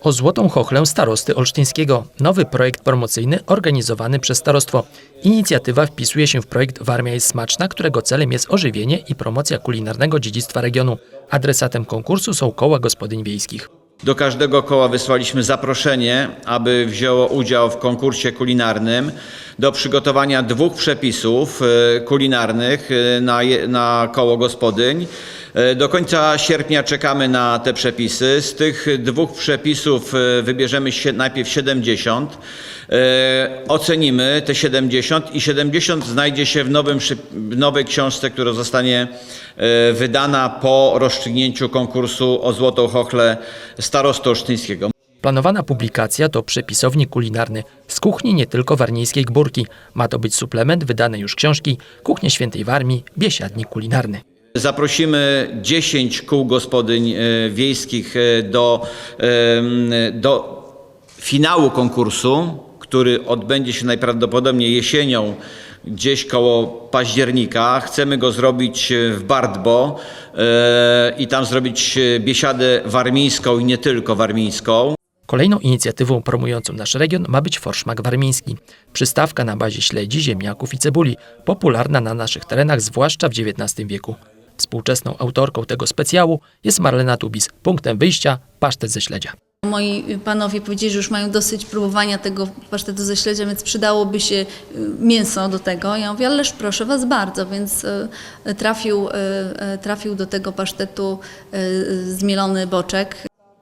O Złotą Chochlę starosty olsztyńskiego. Nowy projekt promocyjny organizowany przez starostwo. Inicjatywa wpisuje się w projekt Warmia jest smaczna, którego celem jest ożywienie i promocja kulinarnego dziedzictwa regionu. Adresatem konkursu są koła gospodyń wiejskich. Do każdego koła wysłaliśmy zaproszenie, aby wzięło udział w konkursie kulinarnym do przygotowania dwóch przepisów e, kulinarnych e, na, na koło gospodyń. E, Do końca sierpnia czekamy na te przepisy. Z tych dwóch przepisów e, wybierzemy najpierw 70. E, Ocenimy te 70 i 70 znajdzie się w, nowym, w nowej książce, która zostanie wydana po rozstrzygnięciu konkursu o Złotą Chochlę olsztyńskiego. Planowana publikacja to przepisownik kulinarny z kuchni nie tylko warmińskiej Gburki. Ma to być suplement wydanej już książki Kuchnia Świętej Warmii, biesiadnik kulinarny. Zaprosimy 10 kół gospodyń e, wiejskich e, do, em, do finału konkursu, który odbędzie się najprawdopodobniej jesienią, gdzieś koło października. Chcemy go zrobić e, w Bardbo e, i tam zrobić e, biesiadę warmińską i nie tylko warmińską. Kolejną inicjatywą promującą nasz region ma być forszmak warmiński. Przystawka na bazie śledzi, ziemniaków i cebuli, popularna na naszych terenach zwłaszcza w XIX wieku. Współczesną autorką tego specjału jest Marlena Tubis. Punktem wyjścia pasztet ze śledzia. Moi panowie powiedzieli, że już mają dosyć próbowania tego pasztetu ze śledzia, więc przydałoby się y, mięso do tego. Ja mówię, ależ proszę was bardzo, więc y, trafił, y, trafił do tego pasztetu zmielony boczek.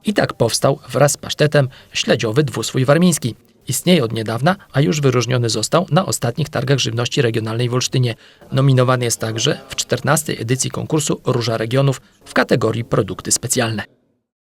I tak powstał wraz z pasztetem śledziowy dwuswój warmiński. Istnieje od niedawna, a już wyróżniony został na ostatnich targach żywności regionalnej w Olsztynie. Nominowany jest także w 14 edycji konkursu Róża Regionów w kategorii produkty specjalne.